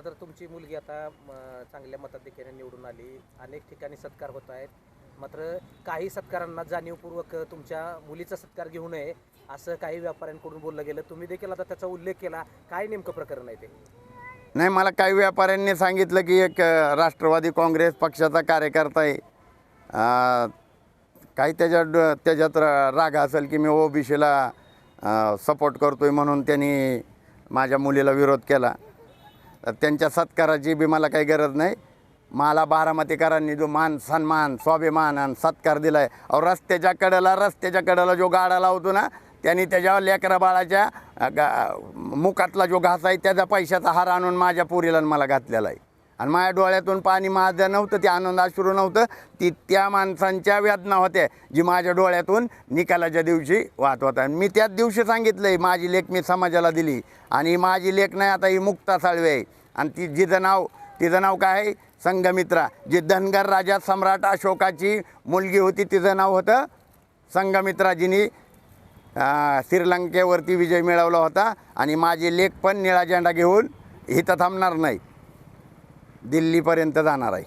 खरं तर तुमची मुलगी आता चांगल्या मताधिक्याने निवडून आली. अनेक ठिकाणी सत्कार होत आहेत. मात्र काही सत्कारांना जाणीवपूर्वक तुमच्या मुलीचा सत्कार घेऊ नये असं काही व्यापाऱ्यांकडून बोललं गेलं. तुम्ही देखील आता त्याचा उल्लेख केला. काय नेमकं प्रकरण आहे ते? नाही मला काही व्यापाऱ्यांनी सांगितलं की एक राष्ट्रवादी काँग्रेस पक्षाचा कार्यकर्ता आहे. काही त्याच्यात ड- त्याच्यात राग असेल की मी ओबीसीला सपोर्ट करतो आहे म्हणून त्यांनी माझ्या मुलीला विरोध केला. त्यांच्या सत्काराची बी मला काही गरज नाही. मला बारामतीकरांनी जो मान सन्मान स्वाभिमान आणि सत्कार दिला आहे अहो रस्त्याच्या कडेला रस्त्याच्या कडेला जो गाडा लावतो ना त्यांनी त्याच्या लेकरा बाळाच्या गा मुखातला जो घास आहे त्याचा पैशाचा हार आणून माझ्या पुरीला मला घातलेला आहे. आणि माझ्या डोळ्यातून पाणी माझं नव्हतं ते आनंद अश्रू नव्हतं ती त्या माणसांच्या वेदना होत्या जी माझ्या डोळ्यातून निकालाच्या दिवशी वाहत होता आणि मी त्याच दिवशी सांगितलं आहे माझी लेख मी समाजाला दिली. आणि माझी लेख नाही आता ही मुक्ता साळवे आहे. आणि ती जिचं नाव तिचं नाव काय? आहे संगमित्रा जी धनगर राजा सम्राट अशोकाची मुलगी होती तिचं नाव होतं संगमित्राजीनी श्रीलंकेवरती विजय मिळवला होता. आणि माझे लेख पण निळा झेंडा घेऊन इथं थांबणार नाही. दिल्लीपर्यंत जाणार आहे.